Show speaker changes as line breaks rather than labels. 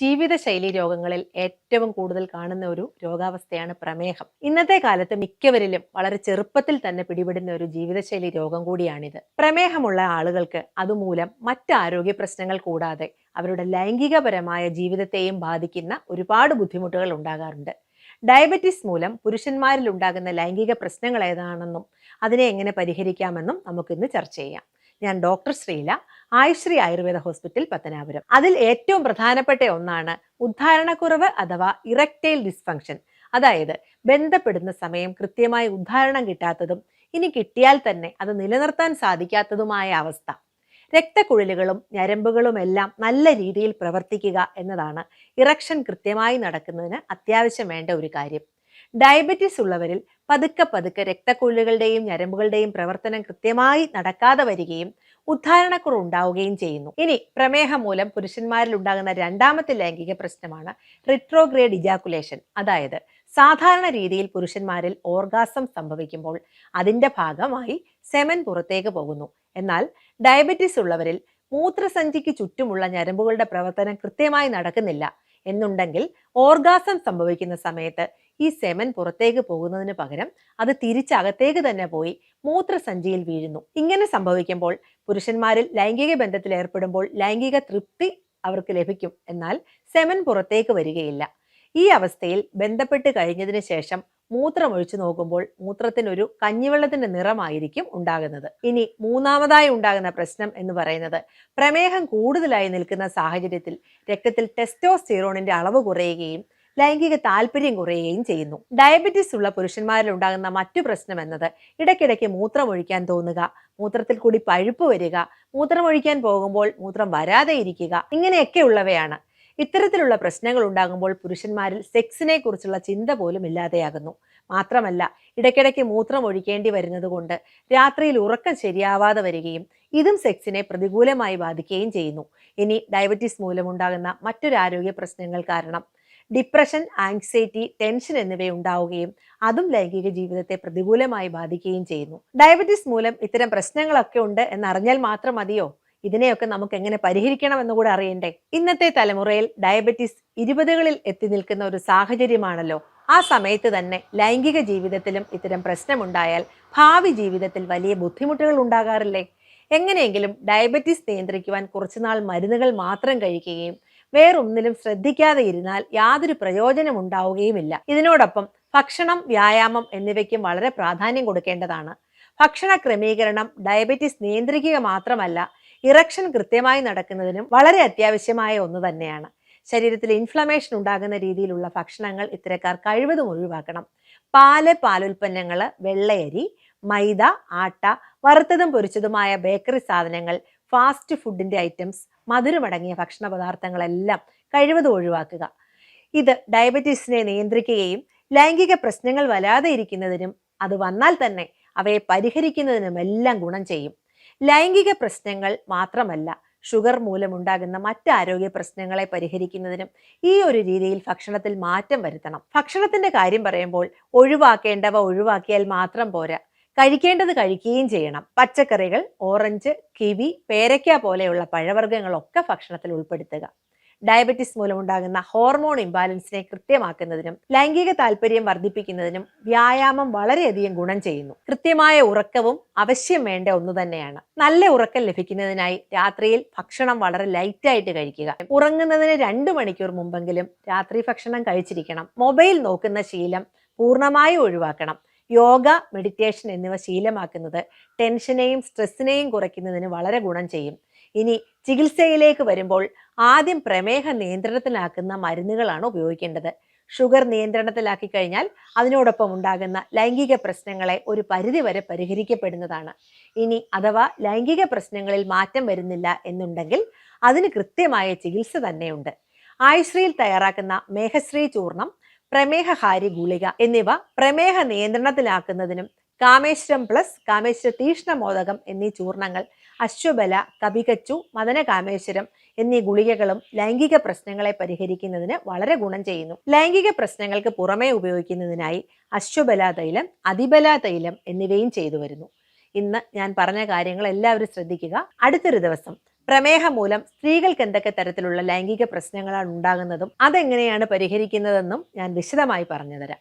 ജീവിതശൈലി രോഗങ്ങളിൽ ഏറ്റവും കൂടുതൽ കാണുന്ന ഒരു രോഗാവസ്ഥയാണ് പ്രമേഹം. ഇന്നത്തെ കാലത്ത് മിക്കവരിലും വളരെ ചെറുപ്പത്തിൽ തന്നെ പിടിപെടുന്ന ഒരു ജീവിതശൈലി രോഗം കൂടിയാണിത്. പ്രമേഹമുള്ള ആളുകൾക്ക് അതുമൂലം മറ്റ് ആരോഗ്യ പ്രശ്നങ്ങൾ കൂടാതെ അവരുടെ ലൈംഗികപരമായ ജീവിതത്തെയും ബാധിക്കുന്ന ഒരുപാട് ബുദ്ധിമുട്ടുകൾ ഉണ്ടാകാറുണ്ട്. ഡയബറ്റിസ് മൂലം പുരുഷന്മാരിൽ ഉണ്ടാകുന്ന ലൈംഗിക പ്രശ്നങ്ങൾ ഏതാണെന്നും അതിനെ എങ്ങനെ പരിഹരിക്കാമെന്നും നമുക്കിന്ന് ചർച്ച ചെയ്യാം. ഞാൻ ഡോക്ടർ ശ്രീല ആയുശ്രീ ആയുർവേദ ഹോസ്പിറ്റൽ പത്തനാപുരം. അതിൽ ഏറ്റവും പ്രധാനപ്പെട്ട ഒന്നാണ് ഉദ്ധാരണക്കുറവ് അഥവാ ഇറക്റ്റൈൽ ഡിസ്ഫങ്ഷൻ. അതായത് ബന്ധപ്പെടുന്ന സമയം കൃത്യമായി ഉദ്ധാരണം കിട്ടാത്തതും ഇനി കിട്ടിയാൽ തന്നെ അത് നിലനിർത്താൻ സാധിക്കാത്തതുമായ അവസ്ഥ. രക്തക്കുഴലുകളും ഞരമ്പുകളും എല്ലാം നല്ല രീതിയിൽ പ്രവർത്തിക്കുക എന്നതാണ് ഇറക്ഷൻ കൃത്യമായി നടക്കുന്നതിന് അത്യാവശ്യം വേണ്ട ഒരു കാര്യം. ഡയബറ്റിസ് ഉള്ളവരിൽ പതുക്കെ പതുക്കെ രക്തക്കുഴലുകളുടെയും ഞരമ്പുകളുടെയും പ്രവർത്തനം കൃത്യമായി നടക്കാതെ വരികയും ഉദ്ധാരണക്കുറവ് ഉണ്ടാവുകയും ചെയ്യുന്നു. ഇനി പ്രമേഹം മൂലം പുരുഷന്മാരിൽ ഉണ്ടാകുന്ന രണ്ടാമത്തെ ലൈംഗിക പ്രശ്നമാണ് റിട്രോഗ്രേഡ് ഇജാക്കുലേഷൻ അതായത് സാധാരണ രീതിയിൽ പുരുഷന്മാരിൽ ഓർഗാസം സംഭവിക്കുമ്പോൾ അതിന്റെ ഭാഗമായി സെമൻ പുറത്തേക്ക് പോകുന്നു. എന്നാൽ ഡയബറ്റിസ് ഉള്ളവരിൽ മൂത്രസഞ്ചിക്ക് ചുറ്റുമുള്ള ഞരമ്പുകളുടെ പ്രവർത്തനം കൃത്യമായി നടക്കുന്നില്ല. എന്നുണ്ടെങ്കിൽ ഓർഗാസം സംഭവിക്കുന്ന സമയത്ത് ഈ സെമൻ പുറത്തേക്ക് പോകുന്നതിന് പകരം അത് തിരിച്ചകത്തേക്ക് തന്നെ പോയി മൂത്രസഞ്ചിയിൽ വീഴുന്നു. ഇങ്ങനെ സംഭവിക്കുമ്പോൾ പുരുഷന്മാരിൽ ലൈംഗിക ബന്ധത്തിൽ ഏർപ്പെടുമ്പോൾ ലൈംഗിക തൃപ്തി അവർക്ക് ലഭിക്കും. എന്നാൽ സെമൻ പുറത്തേക്ക് വരികയില്ല. ഈ അവസ്ഥയിൽ ബന്ധപ്പെട്ട് കഴിഞ്ഞതിന് ശേഷം മൂത്രം ഒഴിച്ചു നോക്കുമ്പോൾ മൂത്രത്തിനൊരു കഞ്ഞിവെള്ളത്തിന്റെ നിറമായിരിക്കും ഉണ്ടാകുന്നത്. ഇനി മൂന്നാമതായി ഉണ്ടാകുന്ന പ്രശ്നം എന്ന് പറയുന്നത് പ്രമേഹം കൂടുതലായി നിൽക്കുന്ന സാഹചര്യത്തിൽ രക്തത്തിൽ ടെസ്റ്റോസ്റ്റിറോണിന്റെ അളവ് കുറയുകയും ലൈംഗിക താല്പര്യം കുറയുകയും ചെയ്യുന്നു. ഡയബറ്റീസ് ഉള്ള പുരുഷന്മാരിൽ ഉണ്ടാകുന്ന മറ്റു പ്രശ്നം എന്നത് ഇടയ്ക്കിടയ്ക്ക് മൂത്രമൊഴിക്കാൻ തോന്നുക മൂത്രത്തിൽ കൂടി പഴുപ്പ് വരിക മൂത്രമൊഴിക്കാൻ പോകുമ്പോൾ മൂത്രം വരാതെ ഇരിക്കുക ഇങ്ങനെയൊക്കെയുള്ളവയാണ് ഇത്തരത്തിലുള്ള പ്രശ്നങ്ങൾ ഉണ്ടാകുമ്പോൾ പുരുഷന്മാരിൽ സെക്സിനെ കുറിച്ചുള്ള ചിന്ത പോലും ഇല്ലാതെയാകുന്നു. മാത്രമല്ല ഇടയ്ക്കിടയ്ക്ക് മൂത്രം ഒഴിക്കേണ്ടി വരുന്നത് കൊണ്ട് രാത്രിയിൽ ഉറക്കം ശരിയാവാതെ വരികയും ഇതും സെക്സിനെ പ്രതികൂലമായി ബാധിക്കുകയും ചെയ്യുന്നു. ഇനി ഡയബറ്റീസ് മൂലമുണ്ടാകുന്ന മറ്റൊരു ആരോഗ്യ പ്രശ്നങ്ങൾ കാരണം ഡിപ്രഷൻ ആങ്സൈറ്റി ടെൻഷൻ എന്നിവ ഉണ്ടാവുകയും അതും ലൈംഗിക ജീവിതത്തെ പ്രതികൂലമായി ബാധിക്കുകയും ചെയ്യുന്നു. ഡയബറ്റീസ് മൂലം ഇത്തരം പ്രശ്നങ്ങളൊക്കെ ഉണ്ട് എന്നറിഞ്ഞാൽ മാത്രം മതിയോ? ഇതിനെയൊക്കെ നമുക്ക് എങ്ങനെ പരിഹരിക്കണം എന്ന് കൂടെ അറിയണ്ടേ? ഇന്നത്തെ തലമുറയിൽ ഡയബറ്റീസ് ഇരുപതുകളിൽ എത്തി നിൽക്കുന്ന ഒരു സാഹചര്യമാണല്ലോ. ആ സമയത്ത് തന്നെ ലൈംഗിക ജീവിതത്തിലും ഇത്തരം പ്രശ്നമുണ്ടായാൽ ഭാവി ജീവിതത്തിൽ വലിയ ബുദ്ധിമുട്ടുകൾ ഉണ്ടാകാറില്ലേ? എങ്ങനെയെങ്കിലും ഡയബറ്റീസ് നിയന്ത്രിക്കുവാൻ കുറച്ചുനാൾ മരുന്നുകൾ മാത്രം കഴിക്കുകയും വേറൊന്നിലും ശ്രദ്ധിക്കാതെ ഇരുന്നാൽ യാതൊരു പ്രയോജനം ഉണ്ടാവുകയുമില്ല. ഇതിനോടൊപ്പം ഭക്ഷണം വ്യായാമം എന്നിവയ്ക്കും വളരെ പ്രാധാന്യം കൊടുക്കേണ്ടതാണ്. ഭക്ഷണ ക്രമീകരണം ഡയബറ്റീസ് നിയന്ത്രിക്കുക മാത്രമല്ല ഇറക്ഷൻ കൃത്യമായി നടക്കുന്നതിനും വളരെ അത്യാവശ്യമായ ഒന്ന് തന്നെയാണ്. ശരീരത്തിൽ ഇൻഫ്ലമേഷൻ ഉണ്ടാകുന്ന രീതിയിലുള്ള ഭക്ഷണങ്ങൾ ഇത്തരക്കാർ കഴിവതും ഒഴിവാക്കണം. പാൽ പാലുൽപ്പന്നങ്ങൾ വെള്ളയരി മൈദ ആട്ട വറുത്തതും പൊരിച്ചതുമായ ബേക്കറി സാധനങ്ങൾ ഫാസ്റ്റ് ഫുഡിന്റെ ഐറ്റംസ് മധുരമടങ്ങിയ ഭക്ഷണ പദാർത്ഥങ്ങളെല്ലാം കഴിവതും ഒഴിവാക്കുക. ഇത് ഡയബറ്റീസിനെ നിയന്ത്രിക്കുകയും ലൈംഗിക പ്രശ്നങ്ങൾ വരാതെ ഇരിക്കുന്നതിനും അത് വന്നാൽ തന്നെ അവയെ പരിഹരിക്കുന്നതിനുമെല്ലാം ഗുണം ചെയ്യും. ലൈംഗിക പ്രശ്നങ്ങൾ മാത്രമല്ല ഷുഗർ മൂലമുണ്ടാകുന്ന മറ്റ് ആരോഗ്യ പ്രശ്നങ്ങളെ പരിഹരിക്കുന്നതിനും ഈ ഒരു രീതിയിൽ ഭക്ഷണത്തിൽ മാറ്റം വരുത്തണം. ഭക്ഷണത്തിന്റെ കാര്യം പറയുമ്പോൾ ഒഴിവാക്കേണ്ടവ ഒഴിവാക്കിയാൽ മാത്രം പോരാ. കഴിക്കേണ്ടത് കഴിക്കുകയും ചെയ്യണം. പച്ചക്കറികൾ ഓറഞ്ച് കിവി പേരയ്ക്ക പോലെയുള്ള പഴവർഗങ്ങളൊക്കെ ഭക്ഷണത്തിൽ ഉൾപ്പെടുത്തുക. ഡയബറ്റിസ് മൂലമുണ്ടാകുന്ന ഹോർമോൺ ഇംബാലൻസിനെ കൃത്യമാക്കുന്നതിനും ലൈംഗിക താല്പര്യം വർദ്ധിപ്പിക്കുന്നതിനും വ്യായാമം വളരെയധികം ഗുണം ചെയ്യുന്നു. കൃത്യമായ ഉറക്കവും അവശ്യം വേണ്ട ഒന്നു തന്നെയാണ്. നല്ല ഉറക്കം ലഭിക്കുന്നതിനായി രാത്രിയിൽ ഭക്ഷണം വളരെ ലൈറ്റായിട്ട് കഴിക്കുക. ഉറങ്ങുന്നതിന് രണ്ട് മണിക്കൂർ മുമ്പെങ്കിലും രാത്രി ഭക്ഷണം കഴിച്ചിരിക്കണം. മൊബൈൽ നോക്കുന്ന ശീലം പൂർണമായും ഒഴിവാക്കണം. യോഗ മെഡിറ്റേഷൻ എന്നിവ ശീലമാക്കുന്നത് ടെൻഷനെയും സ്ട്രെസ്സിനെയും കുറയ്ക്കുന്നതിന് വളരെ ഗുണം ചെയ്യും. ഇനി ചികിത്സയിലേക്ക് വരുമ്പോൾ ആദ്യം പ്രമേഹ നിയന്ത്രണത്തിലാക്കുന്ന മരുന്നുകളാണ് ഉപയോഗിക്കേണ്ടത്. ഷുഗർ നിയന്ത്രണത്തിലാക്കി കഴിഞ്ഞാൽ അതിനോടൊപ്പം ഉണ്ടാകുന്ന ലൈംഗിക പ്രശ്നങ്ങളെ ഒരു പരിധിവരെ പരിഹരിക്കപ്പെടുന്നതാണ്. ഇനി അഥവാ ലൈംഗിക പ്രശ്നങ്ങളിൽ മാറ്റം വരുന്നില്ല എന്നുണ്ടെങ്കിൽ അതിന് കൃത്യമായ ചികിത്സ തന്നെയുണ്ട്. ആയുശ്രീയിൽ തയ്യാറാക്കുന്ന മേഘശ്രീ ചൂർണം പ്രമേഹഹാരി ഗുളിക എന്നിവ പ്രമേഹ നിയന്ത്രണത്തിലാക്കുന്നതിനും കാമേശ്വരം പ്ലസ് കാമേശ്വര തീഷ്ണമോദകം എന്നീ ചൂർണങ്ങൾ അശ്വബല കപികച്ചു മദന കാമേശ്വരം എന്നീ ഗുളികകളും ലൈംഗിക പ്രശ്നങ്ങളെ പരിഹരിക്കുന്നതിന് വളരെ ഗുണം ചെയ്യുന്നു. ലൈംഗിക പ്രശ്നങ്ങൾക്ക് പുറമേ ഉപയോഗിക്കുന്നതിനായി അശ്വബല തൈലം അതിബല തൈലം എന്നിവയും ചെയ്തു വരുന്നു. ഇന്ന് ഞാൻ പറഞ്ഞ കാര്യങ്ങൾ എല്ലാവരും ശ്രദ്ധിക്കുക. അടുത്തൊരു ദിവസം പ്രമേഹം മൂലം സ്ത്രീകൾക്ക് എന്തൊക്കെ തരത്തിലുള്ള ലൈംഗിക പ്രശ്നങ്ങളാണ് ഉണ്ടാകുന്നതും അതെങ്ങനെയാണ് പരിഹരിക്കുന്നതെന്നും ഞാൻ വിശദമായി പറഞ്ഞുതരാം.